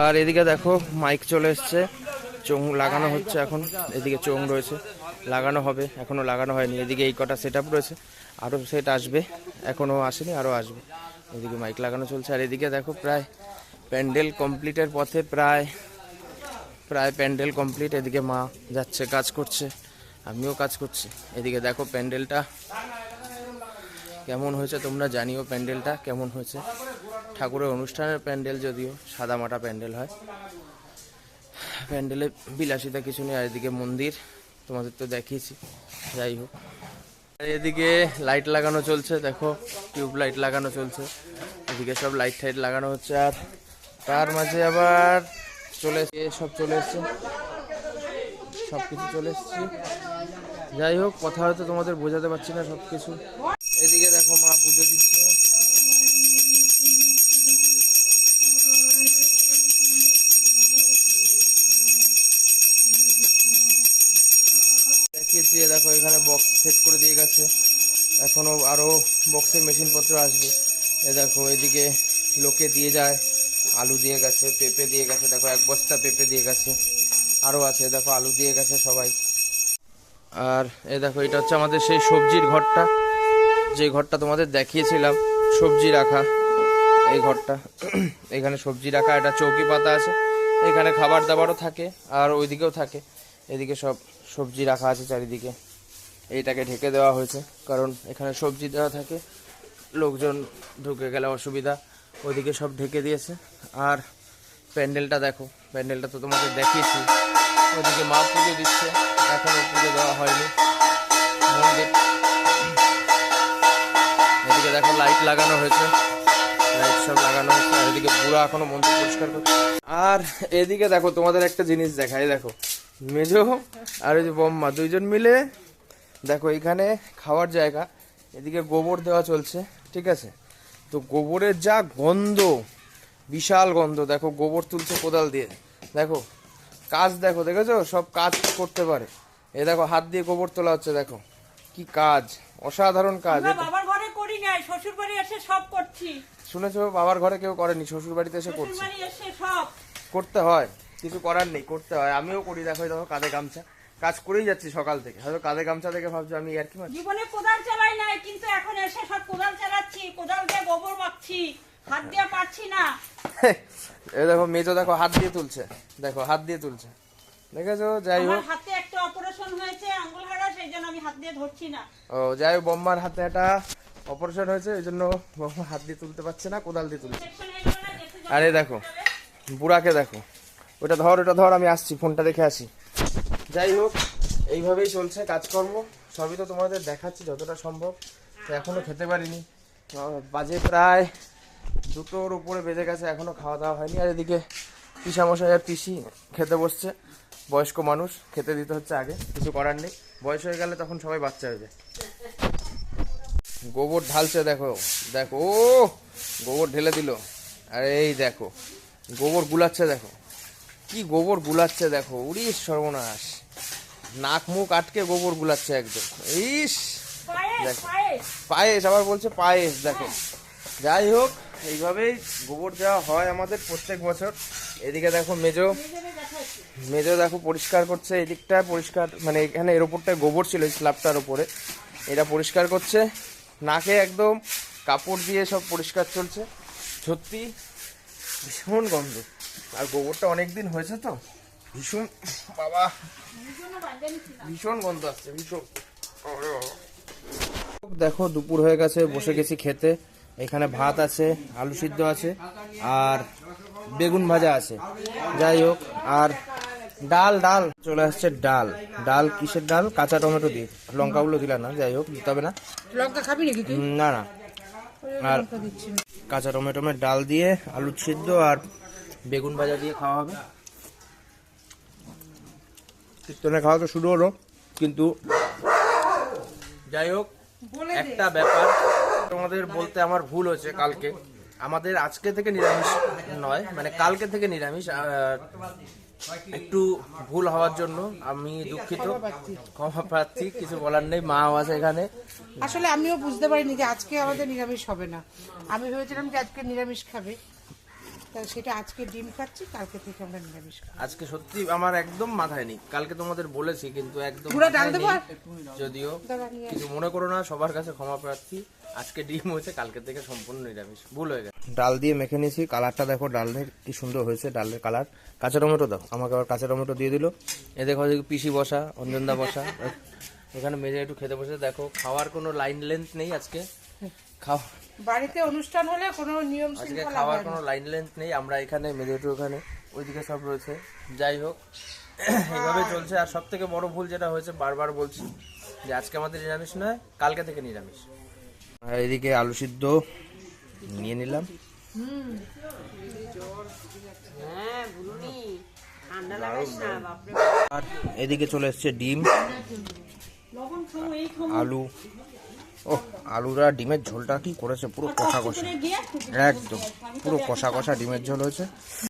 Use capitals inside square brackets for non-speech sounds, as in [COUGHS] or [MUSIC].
আর এদিকে দেখো মাইক চলে এসছে। চোং লাগানো হচ্ছে এখন। এদিকে চোং রয়েছে। লাগানো হবে। এখনও লাগানো হয়নি। এদিকে এই কটা সেট রয়েছে। আরও সেট আসবে। এখনও আসেনি, আরও আসবে। এদিকে মাইক লাগানো চলছে। আর এদিকে দেখো, প্রায় প্যান্ডেল কমপ্লিটের পথে প্রায় প্রায় প্যান্ডেল কমপ্লিট এদিকে মা যাচ্ছে, কাজ করছে। আমিও কাজ করছি। এদিকে দেখো, প্যান্ডেলটা কেমন হয়েছে? তোমরা জানিও প্যান্ডেলটা কেমন হয়েছে। ঠাকুরের অনুষ্ঠানের প্যান্ডেল যদিও সাদা মাটা প্যান্ডেল হয়। প্যান্ডেলে বিলাসিতা কিছু নেই, আর এদিকে মন্দির, তোমাদের তো দেখিয়েছি, যাই হোক। আর এদিকে লাইট লাগানো চলছে, দেখো টিউব লাইট লাগানো চলছে। এদিকে সব লাইট টাইট লাগানো হচ্ছে, আর তার মাঝে আবার চলে সব চলে এসছে। সব কিছু চলে এসছে। যাই হোক, কথা হয়তো তোমাদের বোঝাতে পারছি না সব কিছু সেট করে দিয়ে গেছে। এখনও আরও বক্সের মেশিনপত্র আসবে। এ দেখো, এদিকে লোকে দিয়ে যায়। আলু দিয়ে গেছে, পেঁপে দিয়ে গেছে। দেখো, এক বস্তা পেঁপে দিয়ে গেছে। আরও আছে, দেখো, আলু দিয়ে গেছে সবাই। আর এ দেখো, এটা হচ্ছে আমাদের সেই সবজির ঘরটা। যে ঘরটা তোমাদের দেখিয়েছিলাম, সবজি রাখা এই ঘরটা। [CLEARS THROAT] এখানে সবজি রাখা, এটা চৌকি পাতা আছে। এখানে খাবার দাবারও থাকে আর ওইদিকেও থাকে। এদিকে সব সবজি রাখা আছে চারিদিকে। এইটাকে ঢেকে দেওয়া হয়েছে। কারণ এখানে সবজি দেওয়া থাকে, লোকজন ঢুকে গেলে অসুবিধা ওইদিকে সব ঢেকে দিয়েছে। আর প্যান্ডেলটা দেখো, প্যান্ডেলটা তো তোমাকে দেখিয়েছি। ওইদিকে মা পুজো দিচ্ছে, এখনও পুজো দেওয়া হয়নি। এদিকে দেখো লাইট লাগানো হয়েছে, লাইট সব লাগানো হয়েছে, আর এদিকে পুরো এখনও মন্দির পরিষ্কার করছে। আর এদিকে দেখো তোমাদের একটা জিনিস দেখাই, দেখো। মেজো আর ওই যে বম্মা, দুইজন মিলে দেখো এখানে খাওয়ার জায়গা এদিকে গোবর দেওয়া চলছে ঠিক আছে? তো গোবরের যা গন্ধ বিশাল গন্ধ দেখো গোবর তুলছে কোদাল দিয়ে। দেখো কাজ দেখো দেখেছ? সব কাজ করতে পারে। এ দেখো হাত দিয়ে গোবর তোলা হচ্ছে দেখো। কি কাজ অসাধারণ কাজ বাবার ঘরে করি নাই শ্বশুর বাড়ি এসে সব করছি। শুনেছো বাবার ঘরে কেউ করেনি শ্বশুর বাড়িতে এসে করছে করতে হয় কিছু করার নেই করতে হয় আমিও করি দেখো দেখো কাঁধে গামছা। কাজ করেই যাচ্ছি সকাল থেকে। হয়তো কাঁধে গামছা দেখে ভাবছ আমি আর কি জীবনে কোদাল চালাই নাই কিন্তু এখন এসে সব কোদাল চালাচ্ছি কোদাল দিয়ে গোবর মাখছি হাত দিয়ে পারছি না। [LAUGHS] এই দেখো মেজো দেখো হাত দিয়ে তুলছে। দেখো হাত দিয়ে তুলছে। দেখেছ? যাই হোক। হাতে একটা অপারেশন হয়েছে আঙ্গুল হারা সেই জন্য আমি হাত দিয়ে ধরছি না। ও যাই হোক বম্মার হাতে একটা অপারেশন হয়েছে এই জন্য বম্মা হাত দিয়ে তুলতে পারছে না কোদাল দিয়ে তুলছে। না। আরে দেখো বুড়াকে দেখো। ওটা ধর ওটা ধর আমি আসছি ফোনটা রেখে আসি। যাই হোক, এইভাবেই চলছে কাজকর্ম। সবই তো তোমাদের দেখাচ্ছি যতটা সম্ভব। তো এখনও খেতে পারিনি। বাজে প্রায় দুটোর উপরে বেজে গেছে, এখনও খাওয়া দাওয়া হয়নি। আর এদিকে পিসামশাই আর পিসি খেতে বসছে। বয়স্ক মানুষ, খেতে দিতে হচ্ছে আগে, কিছু করার নেই। বয়স হয়ে গেলে তখন সবাই বাচ্চা হয়ে যায়। গোবর ঢালছে, দেখো দেখো, ও, গোবর ঢেলে দিল। আর এই দেখো, গোবর গুলাচ্ছে, দেখো। কি গোবর গুলাচ্ছে দেখো উড়িস সর্বনাশ। নাক মুখ আটকে গোবর গুলাচ্ছে একদম। ইস! পায়েস আবার বলছে পায়েস দেখো। যাই হোক এইভাবেই গোবর দেওয়া হয় আমাদের প্রত্যেক বছর। এদিকে দেখো মেজো। মেজো দেখো পরিষ্কার করছে এদিকটা পরিষ্কার মানে এখানে এর ওপরটা গোবর ছিল স্ল্যাবটার ওপরে এটা পরিষ্কার করছে। নাকে একদম কাপড় দিয়ে সব পরিষ্কার চলছে। সত্যি ভীষণ গন্ধ। আর গোবরটা অনেক দিন হয়েছে তো? ভীষণ বাবা ভীষণ গন্ধ আসছে ভীষণ। দেখো দুপুর হয়ে গেছে বসে গেছি খেতে। এখানে ভাত আছে আলু সিদ্ধ আছে আর বেগুন ভাজা আছে। যাই হোক আর ডাল ডাল। চলে আসছে ডাল। ডাল কিসের ডাল? কাঁচা টমেটো দিয়ে। লঙ্কাগুলো দিলা না যাই হোক দিতে হবে না। লঙ্কা খাবি নাকি না না। আর কাঁচা টমেটোমের ডাল দিয়ে আলু সিদ্ধ আর বেগুন ভাজা দিয়ে খাওয়া হবে। কীর্তনে খাওয়া তো শুরু হলো। কিন্তু যাই হোক একটা ব্যাপার তোমাদের বলতে আমার ভুল হয়েছে কালকে। আমাদের আজকে থেকে নিরামিষ নয় মানে কালকে থেকে নিরামিষ একটু ভুল হওয়ার জন্য আমি দুঃখিত। ক্ষমা প্রার্থী কিছু বলার নেই মাও আছে এখানে। আসলে আমিও বুঝতে পারিনি যে আজকে আমাদের নিরামিষ হবে না। আমি ভেবেছিলাম যে আজকে নিরামিষ খাবে। তা সেটা আজকে ডিম খাচ্ছি কালকে থেকে আমরা নিরামিষ খাব। আজকে সত্যি আমার একদম মাথায় নেই। কালকে তোমাদের বলেছি কিন্তু একদম পুরো ডাল দেবো যদিও কিছু মনে করো না সবার কাছে ক্ষমা প্রার্থী। আজকে ডিম হয়েছে কালকে থেকে সম্পূর্ণ নিরামিষ। ভুল হয়ে গেছে। ডাল দিয়ে মেখে নিয়েছি। কালারটা দেখো ডালের কি সুন্দর হয়েছে ডালের কালার। কাঁচা টমেটো দাও আমাকে আবার কাঁচা টমেটো দিয়ে দিল। এ দেখো পিসি বসা অঞ্জনদা বসা। [LAUGHS] এখানে মেজে একটু খেতে বসে। দেখো খাওয়ার কোনো লাইন লেন্থ নেই আজকে। খাওয়া বাড়িতে অনুষ্ঠান হলে কোনো নিয়ম আজকে শৃঙ্খলা খাওয়ার হয় না। কোনো লাইন লেন্থ নেই আমরা এখানে মেজেটু ওখানে ওইদিকে সব রয়েছে। যাই হোক [COUGHS] এইভাবে চলছে। আর সব থেকে বড় ভুল যেটা হয়েছে বারবার বলছি যে আজকে আমাদের নিরামিষ নয় কালকে থেকে নিরামিষ। আর এদিকে আলু সিদ্ধ নিয়ে নিলাম। আর এদিকে চলে এসছে ডিম আলু। ও আলুরা ডিমের ঝোলটা কি করেছে? পুরো কষা কষা একদম পুরো কষা কষা ডিমের ঝোল হয়েছে।